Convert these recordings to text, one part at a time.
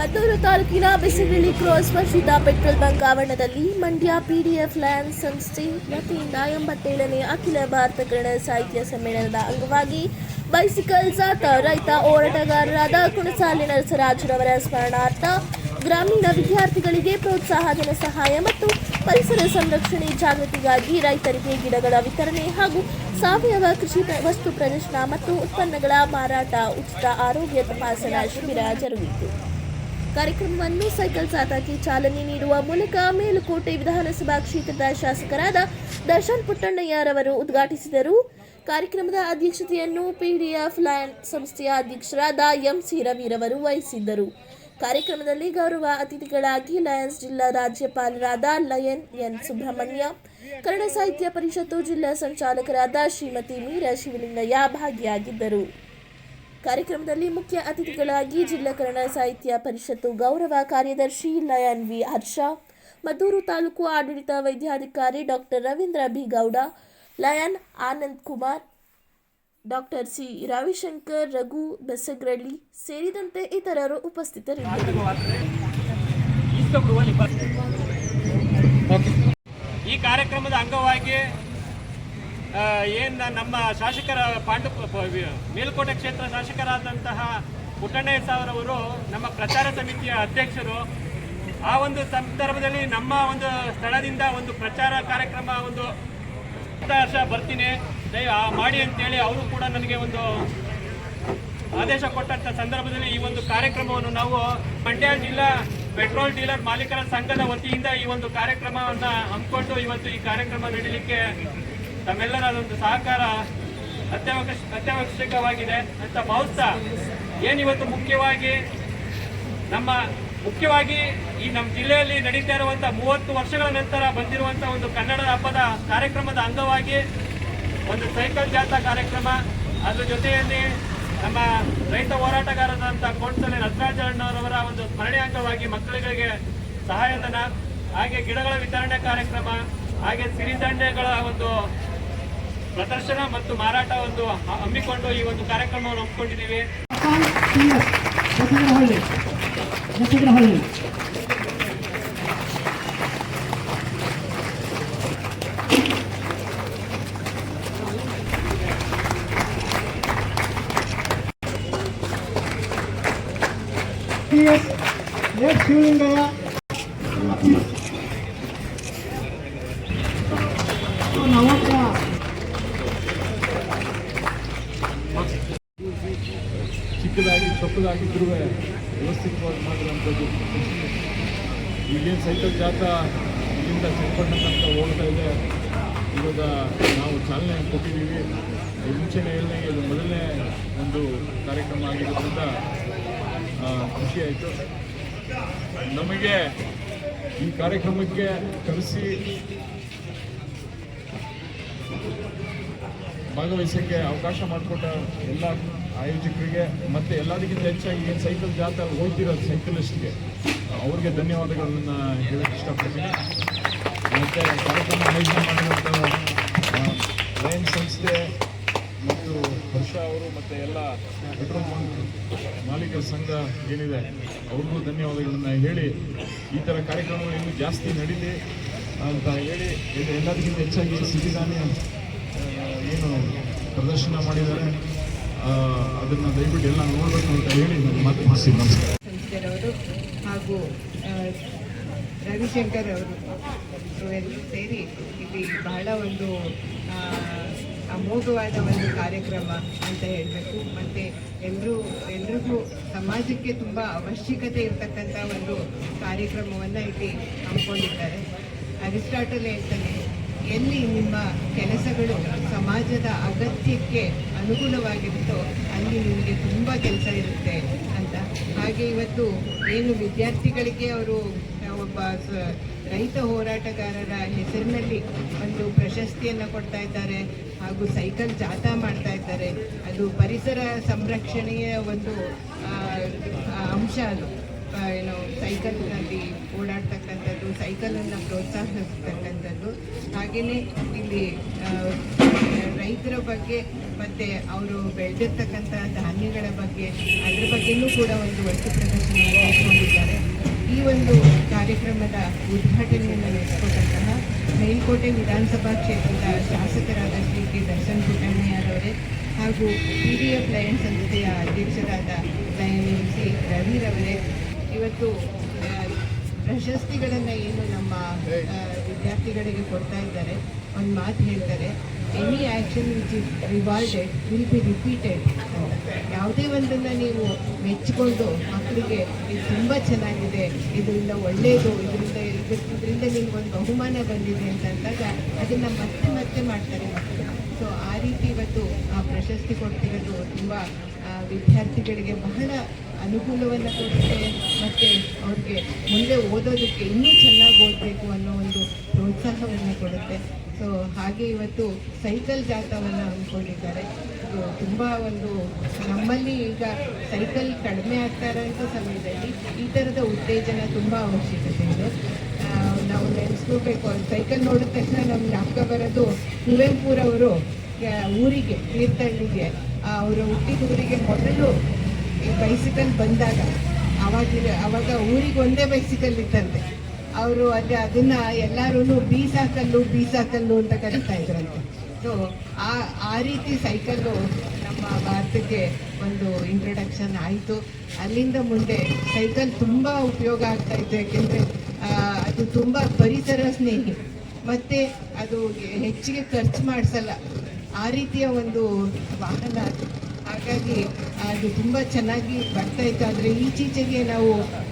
ಮದ್ದೂರು ತಾಲೂಕಿನ Bisibili cross Varshitha petrol bunk ಆವರಣದಲ್ಲಿ Mandya PDF land ಸಂಸ್ಥೆ ವತಿಯಿಂದ ಎಂಬತ್ತೇಳನೇ ಅಖಿಲ ಭಾರತ ಕನ್ನಡ ಸಾಹಿತ್ಯ ಸಮ್ಮೇಳನದ ಅಂಗವಾಗಿ ಬೈಸಿಕಲ್ ಜಾತ ರೈತ ಹೋರಾಟಗಾರರಾದ ಕುಣಸಾಲಿ ನರಸರಾಜರವರ ಸ್ಮರಣಾರ್ಥ ಗ್ರಾಮೀಣ ವಿದ್ಯಾರ್ಥಿಗಳಿಗೆ ಪ್ರೋತ್ಸಾಹಧನ ಸಹಾಯ ಮತ್ತು ಪರಿಸರ ಸಂರಕ್ಷಣೆ ಜಾಗೃತಿಗಾಗಿ ರೈತರಿಗೆ ಗಿಡಗಳ ವಿತರಣೆ ಹಾಗೂ ಸಾವಯವ ಕೃಷಿ ವಸ್ತು ಪ್ರದರ್ಶನ ಮತ್ತು ಉತ್ಪನ್ನಗಳ ಮಾರಾಟ, ಉಚಿತ ಆರೋಗ್ಯ ತಪಾಸಣಾ ಶಿಬಿರ ಜರುಗಿತು. ಕಾರ್ಯಕ್ರಮವನ್ನು ಸೈಕಲ್ ಸಾತಾಕಿ ಚಾಲನೆ ನೀಡುವ ಮೂಲಕ ಮೇಲುಕೋಟೆ ವಿಧಾನಸಭಾ ಕ್ಷೇತ್ರದ ಶಾಸಕರಾದ ದರ್ಶನ್ ಪುಟ್ಟಣ್ಣಯ್ಯರವರು ಉದ್ಘಾಟಿಸಿದರು. ಕಾರ್ಯಕ್ರಮದ ಅಧ್ಯಕ್ಷತೆಯನ್ನು ಪಿಡಿಎಫ್ ಲ್ಯಾಂಡ್ ಸಂಸ್ಥೆಯ ಅಧ್ಯಕ್ಷರಾದ ಎಂಸಿ ರವಿರವರು ವಹಿಸಿದ್ದರು. ಕಾರ್ಯಕ್ರಮದಲ್ಲಿ ಗೌರವ ಅತಿಥಿಗಳಾಗಿ ಲಯನ್ಸ್ ಜಿಲ್ಲಾ ರಾಜ್ಯಪಾಲರಾದ ಲಯನ್ ಎನ್ ಸುಬ್ರಹ್ಮಣ್ಯ, ಕನ್ನಡ ಸಾಹಿತ್ಯ ಪರಿಷತ್ತು ಜಿಲ್ಲಾ ಸಂಚಾಲಕರಾದ ಶ್ರೀಮತಿ ಮೀರಾ ಶಿವಲಿಂಗಯ್ಯ ಭಾಗಿಯಾಗಿದ್ದರು. ಕಾರ್ಯಕ್ರಮದಲ್ಲಿ ಮುಖ್ಯ ಅತಿಥಿಗಳಾಗಿ ಜಿಲ್ಲಾ ಕನ್ನಡ ಸಾಹಿತ್ಯ ಪರಿಷತ್ತು ಗೌರವ ಕಾರ್ಯದರ್ಶಿ ಲಯನ್ ವಿ ಹರ್ಷ, ಮದ್ದೂರು ತಾಲೂಕು ಆಡಳಿತ ವೈದ್ಯಾಧಿಕಾರಿ doctor Ravindra B Gowda, lion Anand Kumar, doctor C Ravishankar Raghu Besagarahalli ಸೇರಿದಂತೆ ಇತರರು ಉಪಸ್ಥಿತರಿದ್ದರು. ಈ ಕಾರ್ಯಕ್ರಮದ ಅಂಗವಾಗಿ ಏನ್ ನಮ್ಮ ಶಾಸಕರ ಪಾಂಡು ಮೇಲ್ಕೋಟೆ ಕ್ಷೇತ್ರ ಶಾಸಕರಾದಂತಹ ಪುಟ್ಟಣ್ಣಯ್ಯ ಸಾವರವರು, ನಮ್ಮ ಪ್ರಚಾರ ಸಮಿತಿಯ ಅಧ್ಯಕ್ಷರು, ಆ ಒಂದು ಸಂದರ್ಭದಲ್ಲಿ ನಮ್ಮ ಒಂದು ಸ್ಥಳದಿಂದ ಒಂದು ಪ್ರಚಾರ ಕಾರ್ಯಕ್ರಮ ಒಂದು ವರ್ಷ ಬರ್ತೀನಿ. ದಯ ಮಾಡಿ ಅಂತೇಳಿ ಅವರು ಕೂಡ ನನಗೆ ಒಂದು ಆದೇಶ ಕೊಟ್ಟಂತ ಸಂದರ್ಭದಲ್ಲಿ ಈ ಒಂದು ಕಾರ್ಯಕ್ರಮವನ್ನು ನಾವು ಮಂಡ್ಯ ಜಿಲ್ಲಾ ಪೆಟ್ರೋಲ್ ಡೀಲರ್ ಮಾಲೀಕರ ಸಂಘದ ವತಿಯಿಂದ ಈ ಒಂದು ಕಾರ್ಯಕ್ರಮವನ್ನ ಹಮ್ಮಿಕೊಂಡು ಇವತ್ತು ಈ ಕಾರ್ಯಕ್ರಮ ನಡೀಲಿಕ್ಕೆ ತಮ್ಮೆಲ್ಲರ ಅದೊಂದು ಸಹಕಾರ ಅತ್ಯವಶ್ಯ ಅತ್ಯವಶ್ಯಕವಾಗಿದೆ ಅಂತ ಭಾವಿಸ್ತಾ ಏನಿವತ್ತು ಮುಖ್ಯವಾಗಿ ನಮ್ಮ ಮುಖ್ಯವಾಗಿ ಈ ನಮ್ಮ ಜಿಲ್ಲೆಯಲ್ಲಿ ನಡೀತಾ ಇರುವಂಥ ಮೂವತ್ತು ವರ್ಷಗಳ ನಂತರ ಬಂದಿರುವಂತ ಒಂದು ಕನ್ನಡ ಹಬ್ಬದ ಕಾರ್ಯಕ್ರಮದ ಅಂಗವಾಗಿ ಒಂದು ಸೈಕಲ್ ಜಾಥಾ ಕಾರ್ಯಕ್ರಮ. ಅದ್ರ ಜೊತೆಯಲ್ಲಿ ನಮ್ಮ ರೈತ ಹೋರಾಟಗಾರರಾದಂಥ ಕೋಣಸಲೆ ನಟರಾಜಣ್ಣವರವರ ಒಂದು ಸ್ಮರಣೆ ಅಂಗವಾಗಿ ಮಕ್ಕಳಿಗೆ ಸಹಾಯಧನ, ಹಾಗೆ ಗಿಡಗಳ ವಿತರಣೆ ಕಾರ್ಯಕ್ರಮ, ಹಾಗೆ ಸಿರಿಧಾನ್ಯಗಳ ಒಂದು ಪ್ರದರ್ಶನ ಮತ್ತು ಮಾರಾಟ ಒಂದು ಹಮ್ಮಿಕೊಂಡು ಈ ಒಂದು ಕಾರ್ಯಕ್ರಮವನ್ನು ಒಪ್ಪಿಕೊಂಡಿದ್ದೀವಿ ಶಿವಲಿಂಗಯ್ಯ ಚೊಕ್ಕದಾಗಿದ್ದರೂ ವ್ಯವಸ್ಥಿತವಾಗಿ ಮಾಡಿರುವಂಥದ್ದು. ಈಗೇನು ಸೈಕಲ್ ಜಾಥಾ ಇಲ್ಲಿಂದ ಚನ್ನಪಟ್ಟಣ ತನಕ ಹೋಗ್ತಾ ಇದೆ. ಇವಾಗ ನಾವು ಚಾಲನೆ ಕೊಟ್ಟಿದ್ದೀವಿ. ಮುಂಚೆನೇ ಹೇಳಿದೆ ಇದು ಮೊದಲನೇ ಒಂದು ಕಾರ್ಯಕ್ರಮ ಆಗಿರೋದ್ರಿಂದ ಖುಷಿ ಆಯಿತು. ನಮಗೆ ಈ ಕಾರ್ಯಕ್ರಮಕ್ಕೆ ಕರೆಸಿ ಭಾಗವಹಿಸೋಕ್ಕೆ ಅವಕಾಶ ಮಾಡಿಕೊಟ್ಟ ಎಲ್ಲ ಆಯೋಜಕರಿಗೆ ಮತ್ತು ಎಲ್ಲದಕ್ಕಿಂತ ಹೆಚ್ಚಾಗಿ ಸೈಕಲ್ ಜಾಥಾ ಓದ್ತಿರೋದು ಸೈಕಲಿಸ್ಟ್ಗೆ ಅವ್ರಿಗೆ ಧನ್ಯವಾದಗಳನ್ನು ಹೇಳಕ್ಕೆ ಇಷ್ಟಪಡ್ತೀನಿ. ಮತ್ತು ಕಾರ್ಯಕ್ರಮ ಆಯೋಜನೆ ಮಾಡಿರುವಂಥ ಲಯನ್ ಸಂಸ್ಥೆ ಮತ್ತು ಹರ್ಷ ಅವರು ಮತ್ತು ಎಲ್ಲ ಪೆಟ್ರೋಲ್ ಬಂಕ್ ಮಾಲೀಕರ ಸಂಘ ಏನಿದೆ, ಅವ್ರಿಗೂ ಧನ್ಯವಾದಗಳನ್ನು ಹೇಳಿ ಈ ಥರ ಕಾರ್ಯಕ್ರಮಗಳು ಇನ್ನೂ ಜಾಸ್ತಿ ನಡೀಲಿ ಅಂತ ಹೇಳಿ ಎಲ್ಲದಕ್ಕಿಂತ ಹೆಚ್ಚಾಗಿ ಸಿರಿಧಾನ್ಯ ಪ್ರದರ್ಶನ ಮಾಡಿದ್ದಾರೆ. ಅದನ್ನು ದಯವಿಟ್ಟು ಎಲ್ಲ ನೋಡಬೇಕು ಅಂತ ಹೇಳಿ ನಾನು ಮಾತು ಮಾಡಿಸಿ ನಮಸ್ಕಾರ. ಹಾಗೂ ರವಿಶಂಕರ್ ಅವರು ಸೇರಿ ಇಲ್ಲಿ ಬಹಳ ಒಂದು ಅಮೋಘವಾದ ಒಂದು ಕಾರ್ಯಕ್ರಮ ಅಂತ ಹೇಳಬೇಕು. ಮತ್ತು ಎಲ್ಲರೂ ಎಲ್ರಿಗೂ ಸಮಾಜಕ್ಕೆ ತುಂಬ ಅವಶ್ಯಕತೆ ಇರತಕ್ಕಂಥ ಒಂದು ಕಾರ್ಯಕ್ರಮವನ್ನು ಇಲ್ಲಿ ಹಮ್ಮಿಕೊಂಡಿದ್ದಾರೆ. ಅರಿಸ್ಟಾಟಲ್ ಹೇಳ್ತಾನೆ ಎಲ್ಲಿ ನಿಮ್ಮ ಕೆಲಸಗಳು ಸಮಾಜದ ಅಗತ್ಯಕ್ಕೆ ಅನುಗುಣವಾಗಿರುತ್ತೋ ಅಲ್ಲಿ ನಿಮಗೆ ತುಂಬ ಕೆಲಸ ಇರುತ್ತೆ ಅಂತ. ಹಾಗೆ ಇವತ್ತು ಏನು ವಿದ್ಯಾರ್ಥಿಗಳಿಗೆ ಅವರು, ಒಬ್ಬ ರೈತ ಹೋರಾಟಗಾರರ ಹೆಸರಿನಲ್ಲಿ ಒಂದು ಪ್ರಶಸ್ತಿಯನ್ನು ಕೊಡ್ತಾ ಇದ್ದಾರೆ ಹಾಗೂ ಸೈಕಲ್ ಜಾಥಾ ಮಾಡ್ತಾ ಇದ್ದಾರೆ. ಅದು ಪರಿಸರ ಸಂರಕ್ಷಣೆಯ ಒಂದು ಅಂಶ ಅದು. ಏನು ಸೈಕಲ್ನಲ್ಲಿ ಓಡಾಡ್ತಕ್ಕಂಥದ್ದು, ಸೈಕಲನ್ನು ಪ್ರೋತ್ಸಾಹಿಸ್ತಕ್ಕಂಥದ್ದು. ಹಾಗೆಯೇ ಇಲ್ಲಿ ರೈತರ ಬಗ್ಗೆ ಮತ್ತು ಅವರು ಬೆಳೆದಿರ್ತಕ್ಕಂಥ ಧಾನ್ಯಗಳ ಬಗ್ಗೆ, ಅದರ ಬಗ್ಗೆಯೂ ಕೂಡ ಒಂದು ವಸ್ತು ಪ್ರದರ್ಶನ ಈ ಒಂದು ಕಾರ್ಯಕ್ರಮದ ಉದ್ಘಾಟನೆಯನ್ನು ನಡೆಸಿಕೊಟ್ಟಂತಹ ಮೇಲ್ಕೋಟೆ ವಿಧಾನಸಭಾ ಕ್ಷೇತ್ರದ ಶಾಸಕರಾದ ಶ್ರೀ ಕೆ. ದರ್ಶನ್ ಪುಟ್ಟಣ್ಣಯ್ಯರವರೇ ಹಾಗೂ ಪಿ ಡಿ ಎಫ್ ಲಯನ್ಸ್ ಸಂಸ್ಥೆಯ ಅಧ್ಯಕ್ಷರಾದ ಲಯನ್ ಸಿ ರವಿರವರೇ ಇವತ್ತು ಪ್ರಶಸ್ತಿಗಳನ್ನು ಏನು ನಮ್ಮ ವಿದ್ಯಾರ್ಥಿಗಳಿಗೆ ಕೊಡ್ತಾ ಇದ್ದಾರೆ. ಒಂದು ಮಾತು ಹೇಳ್ತಾರೆ any action which is rewarded will be repeated ಯಾವುದೇ ಒಂದನ್ನು ನೀವು ಮೆಚ್ಚಿಕೊಂಡು ಮಕ್ಕಳಿಗೆ, ಇದು ತುಂಬ ಚೆನ್ನಾಗಿದೆ, ಇದರಿಂದ ಒಳ್ಳೆಯದು ಇದರಿಂದ ಇದರಿಂದ ನಿಮ್ಗೊಂದು ಬಹುಮಾನ ಬಂದಿದೆ ಅಂತ ಅಂದಾಗ ಅದನ್ನು ಮತ್ತೆ ಮತ್ತೆ ಮಾಡ್ತಾರೆ ಮಕ್ಕಳು. ಸೊ ಆ ರೀತಿ ಇವತ್ತು ಆ ಪ್ರಶಸ್ತಿ ಕೊಡ್ತಿರೋದು ತುಂಬ ವಿದ್ಯಾರ್ಥಿಗಳಿಗೆ ಬಹಳ ಅನುಕೂಲವನ್ನು ಕೊಡುತ್ತೆ ಮತ್ತು ಅವ್ರಿಗೆ ಮುಂದೆ ಓದೋದಕ್ಕೆ ಇನ್ನೂ ಚೆನ್ನಾಗಿ ಓದಬೇಕು ಅನ್ನೋ ಒಂದು ಪ್ರೋತ್ಸಾಹವನ್ನು ಕೊಡುತ್ತೆ. ಸೊ ಹಾಗೆ ಇವತ್ತು ಸೈಕಲ್ ಜಾಥವನ್ನು ಅಂದ್ಕೊಂಡಿದ್ದಾರೆ ಇದು ತುಂಬ ಒಂದು ನಮ್ಮಲ್ಲಿ ಈಗ ಸೈಕಲ್ ಕಡಿಮೆ ಆಗ್ತಾ ಇರೋಂಥ ಸಮಯದಲ್ಲಿ ಈ ಥರದ ಉತ್ತೇಜನ ತುಂಬ ಅವಶ್ಯಕತೆ ಇದೆ. ನಾವು ನೆನೆಸ್ಕೋಬೇಕು ಸೈಕಲ್ ನೋಡಿದ ತಕ್ಷಣ ನಮ್ಗೆ ಜ್ಞಾಪಕ ಬರೋದು ಕುವೆಂಪುರವರು ಊರಿಗೆ, ತೀರ್ಥಹಳ್ಳಿಗೆ. ಅವರು ಹುಟ್ಟಿದ ಊರಿಗೆ ಮೊದಲು ಬೈಸಿಕಲ್ ಬಂದಾಗ ಅವಾಗ ಅವಾಗ ಊರಿಗೆ ಒಂದೇ ಬೈಸಿಕಲ್ ಇತ್ತಂತೆ. ಅವರು ಅದೇ ಅದನ್ನ ಎಲ್ಲರೂ ಬೀಸಾಕಲ್ಲು ಬೀಸಾಕಲ್ಲು ಅಂತ ಕರಿತಾ ಇದ್ರಂತೆ. ಸೊ ಆ ಆ ರೀತಿ ಸೈಕಲ್ಲು ನಮ್ಮ ಭಾರತಕ್ಕೆ ಒಂದು ಇಂಟ್ರೊಡಕ್ಷನ್ ಆಯಿತು. ಅಲ್ಲಿಂದ ಮುಂದೆ ಸೈಕಲ್ ತುಂಬ ಉಪಯೋಗ ಆಗ್ತಾ ಇತ್ತು. ಯಾಕೆಂದರೆ ಅದು ತುಂಬ ಪರಿಸರ ಸ್ನೇಹಿ. ಮತ್ತು ಅದು ಹೆಚ್ಚಿಗೆ ಖರ್ಚು ಮಾಡಿಸಲ್ಲ. ಆ ರೀತಿಯ ಒಂದು ವಾಹನ ಹಾಗಾಗಿ ಅದು ತುಂಬ ಚೆನ್ನಾಗಿ ಬರ್ತಾ ಇತ್ತು. ಆದರೆ ಈಚೀಚೆಗೆ ನಾವು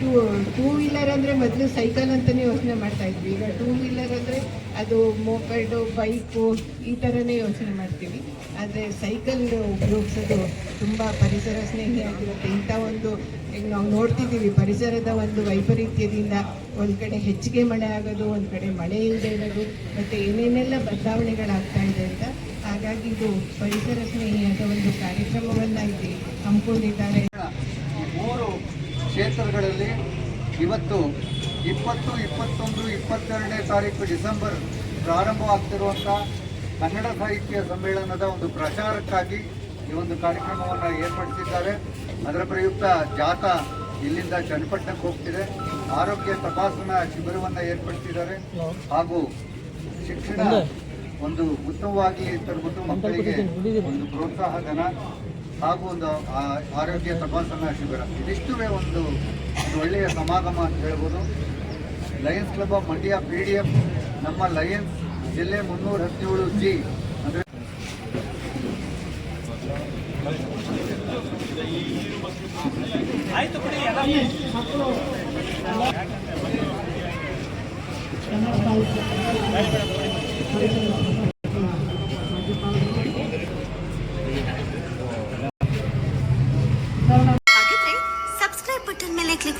ಟೂ ಟೂ ವೀಲರ್ ಅಂದರೆ ಮೊದಲು ಸೈಕಲ್ ಅಂತಲೇ ಯೋಚನೆ ಮಾಡ್ತಾ ಇದ್ವಿ. ಈಗ ಟೂ ವೀಲರ್ ಅಂದರೆ ಅದು ಮೋಪೆಡು ಬೈಕು ಈ ಥರನೇ ಯೋಚನೆ ಮಾಡ್ತೀವಿ. ಆದರೆ ಸೈಕಲ್ ಉಪಯೋಗಿಸೋದು ತುಂಬ ಪರಿಸರ ಸ್ನೇಹಿಯಾಗಿರುತ್ತೆ ಇಂಥ ಒಂದು, ಈಗ ನಾವು ನೋಡ್ತಿದ್ದೀವಿ, ಪರಿಸರದ ಒಂದು ವೈಪರೀತ್ಯದಿಂದ ಒಂದು ಕಡೆ ಹೆಚ್ಚಿಗೆ ಮಳೆ ಆಗೋದು ಒಂದು ಕಡೆ ಮಳೆ ಇಲ್ಲದೆ ಇರೋದು, ಮತ್ತು ಏನೇನೆಲ್ಲ ಬದಲಾವಣೆಗಳಾಗ್ತಾ ಇದೆ ಅಂತ ಹಾಗಾಗಿ ಇದು ಪರಿಸರ ಸ್ನೇಹಿಯಾದ ಒಂದು ಕಾರ್ಯಕ್ರಮವನ್ನು ಹಮ್ಮಿಕೊಂಡಿದ್ದಾರೆ. ಮೂರು ಕ್ಷೇತ್ರಗಳಲ್ಲಿ ಇವತ್ತು ಇಪ್ಪತ್ತು, ಇಪ್ಪತ್ತೊಂದು, ಇಪ್ಪತ್ತೆರಡನೇ ತಾರೀಕು ಡಿಸೆಂಬರ್ ಪ್ರಾರಂಭವಾಗ್ತಿರುವಂಥ ಕನ್ನಡ ಸಾಹಿತ್ಯ ಸಮ್ಮೇಳನದ ಒಂದು ಪ್ರಚಾರಕ್ಕಾಗಿ ಈ ಒಂದು ಕಾರ್ಯಕ್ರಮವನ್ನು ಏರ್ಪಡಿಸಿದ್ದಾರೆ. ಅದರ ಪ್ರಯುಕ್ತ ಜಾಥಾ ಇಲ್ಲಿಂದ ಚನ್ನಪಟ್ಟಣಕ್ಕೆ ಹೋಗ್ತಿದೆ. ಆರೋಗ್ಯ ತಪಾಸಣಾ ಶಿಬಿರವನ್ನು ಏರ್ಪಡಿಸಿದ್ದಾರೆ. ಹಾಗೂ ಶಿಕ್ಷಣ ಒಂದು ಉತ್ತಮವಾಗಿ ತರಬಿಟ್ಟು ಮಕ್ಕಳಿಗೆ ಒಂದು ಪ್ರೋತ್ಸಾಹ, ಧನ ಹಾಗೂ ಒಂದು ಆರೋಗ್ಯ ತಪಾಸಣಾ ಶಿಬಿರ. ಇದಿಷ್ಟುವೇ ಒಂದು ಒಂದು ಒಳ್ಳೆಯ ಸಮಾಗಮ ಅಂತ ಹೇಳ್ಬೋದು. Lions Club of Mandya P D F, ನಮ್ಮ ಲಯನ್ಸ್ ಜಿಲ್ಲೆ ಮುನ್ನೂರ ಹದಿನೇಳು ಜಿ ಅಂದರೆ ಆಯ್ತು ಬಿಡಿ ಎಲ್ಲ ಕನ್ನಡ ಸಾಹಿತ್ಯ ಹಾಗಿದ್ರೆ ಸಬ್ಸ್ಕ್ರೈಬ್ ಬಟನ್ ಮೇಲೆ ಕ್ಲಿಕ್